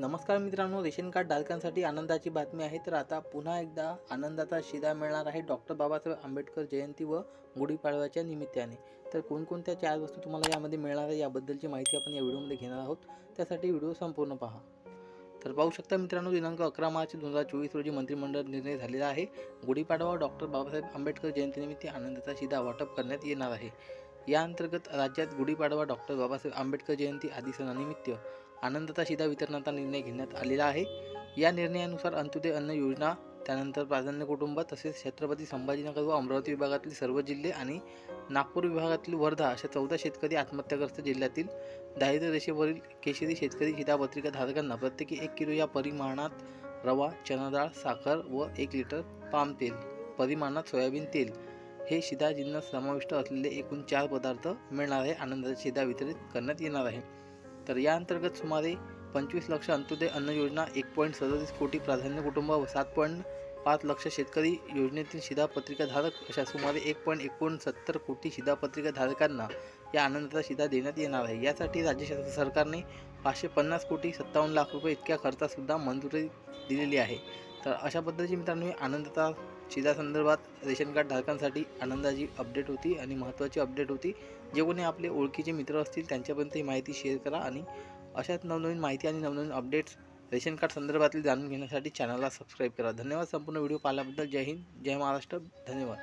नमस्कार मित्रांनो ration card धारकांसाठी आनंदाची बातमी आहे. तर आता पुन्हा एकदा आनंदाचा शिदा मिळणार आहे डॉक्टर बाबासाहेब आंबेडकर जयंती व गुढीपाडव्याच्या निमित्ताने. तर कोणकोणत्या चार वस्तू तुम्हाला यामध्ये मिळणार आहे याबद्दलची माहिती आपण या व्हिडिओमध्ये घेणार आहोत. त्यासाठी व्हिडिओ संपूर्ण पहा. तर पाहू शकता मित्रांनो दिनांक अकरा मार्च दोन हजार चोवीस रोजी मंत्रिमंडळ निर्णय झालेला आहे. गुढीपाडवा डॉक्टर बाबासाहेब आंबेडकर जयंतीनिमित्त आनंदाचा शिदा वाटप करण्यात येणार आहे. या अंतर्गत राज्यात गुढीपाडवा डॉक्टर बाबासाहेब आंबेडकर जयंती आदी सणानिमित्त आनंदाचा शिदा वितरणाचा निर्णय घेण्यात आलेला आहे. या निर्णयानुसार अंत्योदय अन्न योजना त्यानंतर प्राधान्य कुटुंब तसेच छत्रपती संभाजीनगर व अमरावती विभागातील सर्व जिल्हे आणि नागपूर विभागातील वर्धा अशा चौदा शेतकरी आत्महत्याग्रस्त जिल्ह्यातील दारिद्र्य रेषेवरील केशरी शेतकरी शिधापत्रिका धारकांना प्रत्येकी एक किलो या परिमाणात रवा चणाडाळ साखर व एक लिटर पाम तेल परिमाणात सोयाबीन तेल हे शिधा जिन्नस समाविष्ट असलेले एकूण चार पदार्थ मिळणार आहे. आनंदाचा शिधा वितरित करण्यात येणार आहे. तर या अंतर्गत सुमारे पंचवीस लक्ष अंत्योदय अन्न योजना एक पॉईंट सदतीस कोटी प्राधान्य कुटुंब व सात पॉईंट पाच लक्ष शेतकरी योजनेतील शिधापत्रिका धारक अशा सुमारे एक पॉईंट एकोणसत्तर कोटी शिधापत्रिका धारकांना या आनंदाचा शिधा देण्यात येणार आहे. यासाठी राज्य सरकारने पाचशे पन्नास कोटी सत्तावन्न लाख रुपये इतक्या खर्चासुद्धा मंजुरी दिलेली आहे. तर अशा पद्धतीची मित्रांनो ही आनंदाचा शिधा संदर्भात रेशन कार्ड धारकांसाठी आनंदाची अपडेट होती आणि महत्त्वाची अपडेट होती. जे कोणी आपले ओळखीचे मित्र असतील त्यांच्यापर्यंत ही माहिती शेअर करा आणि अशाच नवनवीन माहिती आणि नवनवीन अपडेट्स रेशन कार्ड संदर्भातील जाणून घेण्यासाठी चॅनलला सबस्क्राईब करा. धन्यवाद संपूर्ण व्हिडिओ पाहिल्याबद्दल. जय हिंद जय महाराष्ट्र. धन्यवाद.